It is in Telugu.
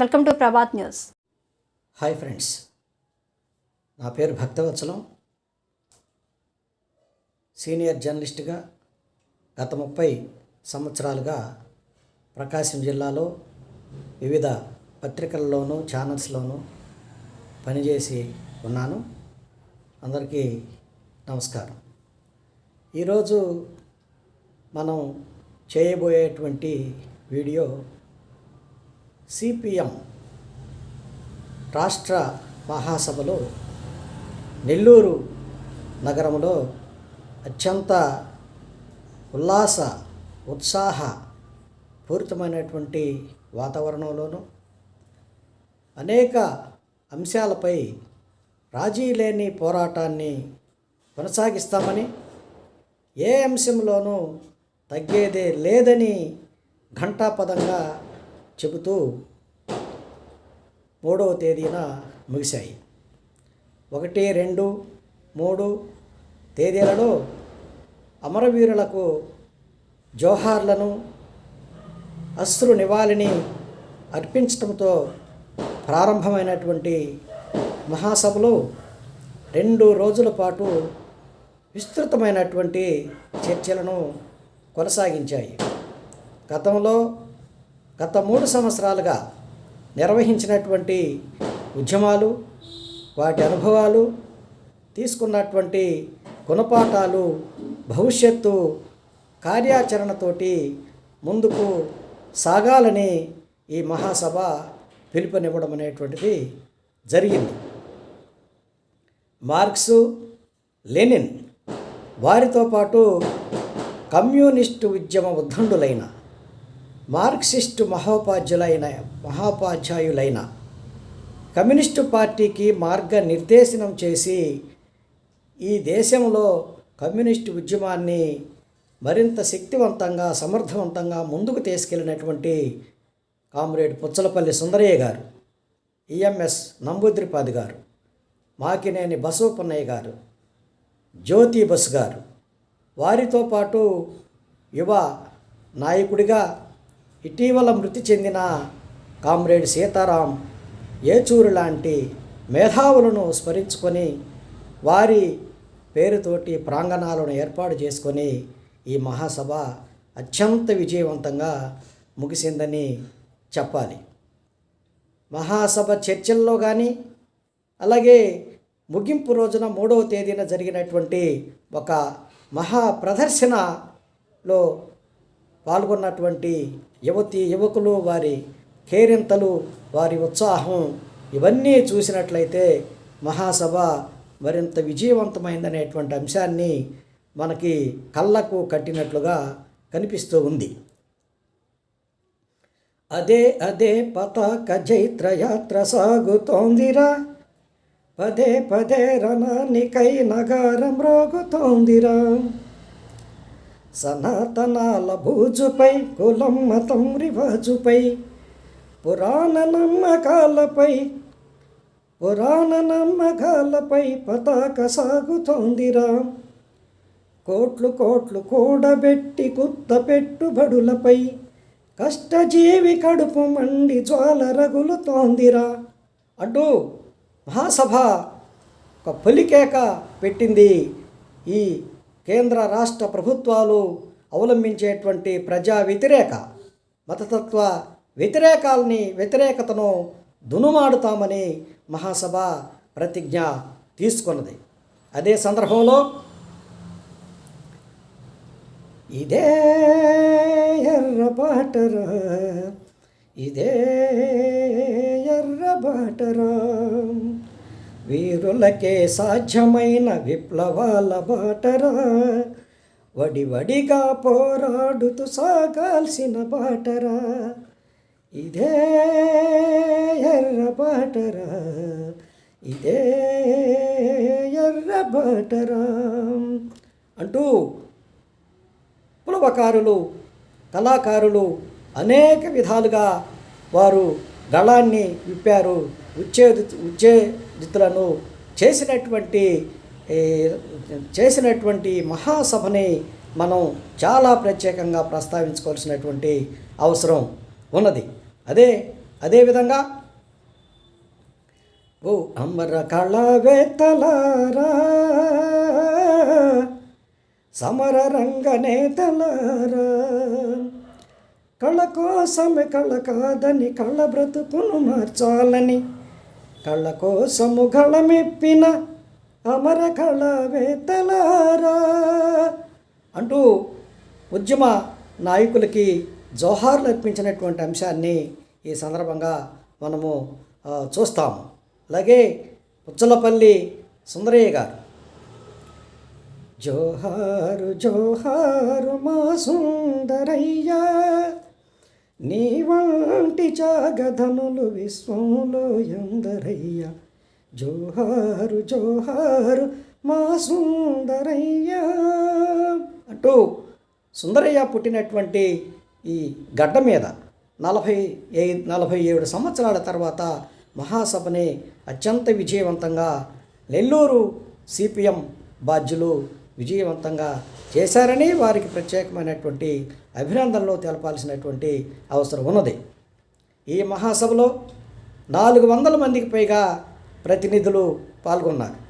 Welcome to Prabhat news. Hi friends. నా పేరు భక్తవత్సలం. సీనియర్ జర్నలిస్ట్గా గత ముప్పై సంవత్సరాలుగా ప్రకాశం జిల్లాలో వివిధ పత్రికల్లోనూ ఛానల్స్లోనూ పనిచేసి ఉన్నాను. అందరికీ నమస్కారం. ఈరోజు మనం చేయబోయేటువంటి వీడియో సిపిఎం రాష్ట్ర మహాసభలో నెల్లూరు నగరంలో అత్యంత ఉల్లాస ఉత్సాహ పూరితమైనటువంటి వాతావరణంలోనూ అనేక అంశాలపై రాజీ లేని పోరాటాన్ని కొనసాగిస్తామని ఏ అంశంలోనూ తగ్గేదే లేదని ఘంటాపదంగా చెబుతూ మూడవ తేదీన ముగిశాయి. ఒకటి రెండు మూడు తేదీలలో అమరవీరులకు జోహార్లను అశ్రు నివాళిని అర్పించడంతో ప్రారంభమైనటువంటి మహాసభలో రెండు రోజుల పాటు విస్తృతమైనటువంటి చర్చలను కొనసాగించాయి. గతంలో గత మూడు సంవత్సరాలుగా నిర్వహించినటువంటి ఉద్యమాలు వాటి అనుభవాలు తీసుకున్నటువంటి గుణపాఠాలు భవిష్యత్తు కార్యాచరణతోటి ముందుకు సాగాలని ఈ మహాసభ పిలుపునివ్వడం అనేటువంటిది జరిగింది. మార్క్సు లెనిన్ వారితో పాటు కమ్యూనిస్టు ఉద్యమ ఉద్దండులైన మార్క్సిస్టు మహోపాధ్యులైన మహోపాధ్యాయులైన కమ్యూనిస్టు పార్టీకి మార్గ నిర్దేశనం చేసి ఈ దేశంలో కమ్యూనిస్టు ఉద్యమాన్ని మరింత శక్తివంతంగా సమర్థవంతంగా ముందుకు తీసుకెళ్ళినటువంటి కామ్రేడ్ పుచ్చలపల్లి సుందరయ్య గారు ఈఎంఎస్ నంబూద్రిపాది గారు మాకినేని బసోపన్నయ్య గారు జ్యోతి బస్ గారు. వారితో పాటు యువ నాయకుడిగా ఇటీవల మృతి చెందిన కామ్రేడ్ సీతారాం ఏచూరు లాంటి మేధావులను స్మరించుకొని వారి పేరుతోటి ప్రాంగణాలను ఏర్పాటు చేసుకొని ఈ మహాసభ అత్యంత విజయవంతంగా ముగిసిందని చెప్పాలి. మహాసభ చర్చల్లో కానీ అలాగే ముగింపు రోజున మూడవ తేదీన జరిగినటువంటి ఒక మహా ప్రదర్శనలో పాల్గొన్నటువంటి యువతి యువకులు వారి కేరింతలు వారి ఉత్సాహం ఇవన్నీ చూసినట్లయితే మహాసభ మరింత విజయవంతమైందనేటువంటి అంశాన్ని మనకి కళ్ళకు కట్టినట్లుగా కనిపిస్తూ ఉంది. అదే అదే పతాక జైత్రయాత్ర సాగుతోందిరా. పదే పదే రణానికై నగారం రోగుతోందిరా. సనాతనాల బూజుపై కులం మతం రివాజుపై పురాణ నమ్మకాలపై పురాణ నమ్మకాలపై పతాక సాగుతోందిరా. కోట్లు కోట్లు కూడబెట్టి గుత్త పెట్టుబడులపై కష్టజీవి కడుపు మండి జ్వాల రగులుతోందిరా. అంటూ మహాసభ ఒక పొలికేక పెట్టింది ఈ కేంద్ర రాష్ట్ర ప్రభుత్వాలు అవలంబించేటువంటి ప్రజా వ్యతిరేక మతతత్వ వ్యతిరేకాలని వ్యతిరేకతను దునుమాడుతామని మహాసభ ప్రతిజ్ఞ తీసుకున్నది. అదే సందర్భంలో ఇదే ఎర్రబాటరా ఇదే ఎర్రబాటరా వీరులకే సాధ్యమైన విప్లవాల బాటరా. వడి వడిగా పోరాడుతూ సాగాల్సిన బాటరా. ఇదే ఎర్రబాటరా ఇదే ఎర్రబాటరా అంటూ పులవకారులు కళాకారులు అనేక విధాలుగా వారు గళాన్ని విప్పారు. ఉచ్చేది ఉచ్చేదితులను చేసినటువంటి చేసినటువంటి మహాసభని మనం చాలా ప్రత్యేకంగా ప్రస్తావించుకోవాల్సినటువంటి అవసరం ఉన్నది. అదే అదేవిధంగా ఓ అమర కళవేతలారా సమర రంగ నేతలారా కళ కోసమే కళ కాదని కళ్ళ బ్రతుకును మార్చాలని. కళ్ళ కోసము గళమెప్పిన అమర కళవేత్తలారా. అంటూ ఉద్యమ నాయకులకి జోహార్లు అర్పించినటువంటి అంశాన్ని ఈ సందర్భంగా మనము చూస్తాము. అలాగే పుచ్చలపల్లి సుందరయ్య గారు. జోహారు జోహారు మా సుందరయ్య. నీ వంటి జాగధనులు విశ్వంలో ఎందరయ్య? జోహారు జోహారు మా సుందరయ్య. అంటూ సుందరయ్య పుట్టినటువంటి ఈ గడ్డ మీద నలభై ఏ నలభై ఏడు సంవత్సరాల తర్వాత మహాసభని అత్యంత విజయవంతంగా నెల్లూరు సిపిఎం బాధ్యులు విజయవంతంగా చేశారని వారికి ప్రత్యేకమైనటువంటి అభినందనలు తెలపాల్సినటువంటి అవసరం ఉన్నది. ఈ మహాసభలో నాలుగు వందల మందికి పైగా ప్రతినిధులు పాల్గొన్నారు.